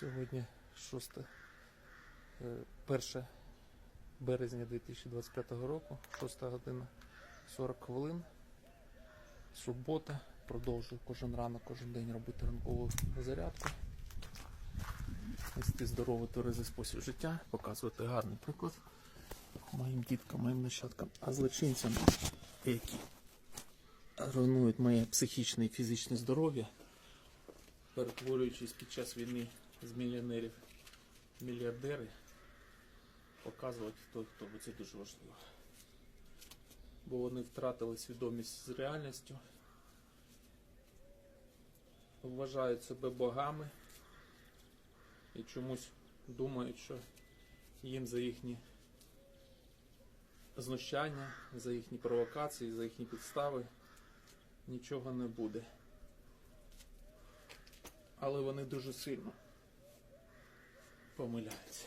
Сьогодні 6 е, 1 березня 2025 року, 6 година 40 хвилин. Субота. Продовжую кожен ранок, кожен день робити ранкову зарядку. Вести здоровий тверезий спосіб життя, показувати гарний приклад моїм діткам, моїм нащадкам, а злочинцям, які руйнують моє психічне і фізичне здоров'я, перетворюючись під час війни з мільйонерів мільярдери, показувати хто хто, бо це дуже важливо. Бо вони втратили свідомість з реальністю, вважають себе богами і чомусь думають, що їм за їхні знущання, за їхні провокації, за їхні підстави нічого не буде. Але вони дуже сильно помиляється.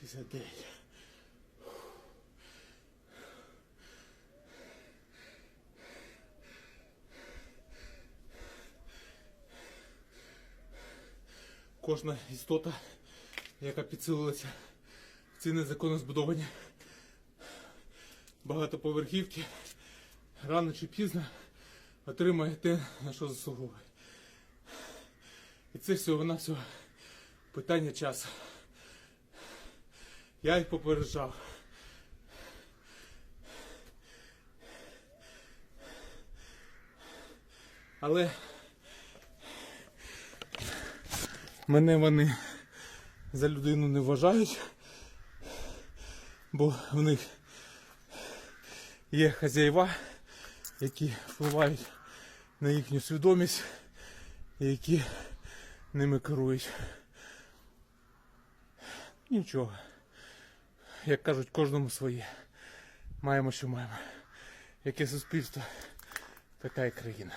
69. Кожна істота, яка підсилилася в ці незаконно збудовання, багатоповерхівки, рано чи пізно отримає те, на що заслуговує. І це всього-навсього питання часу. Я їх попереджав. Але мене вони за людину не вважають, бо в них є хазяїва, які впливають на їхню свідомість, і які ними керують. Нічого. Як кажуть, кожному своє. Маємо, що маємо. Яке суспільство, така і країна.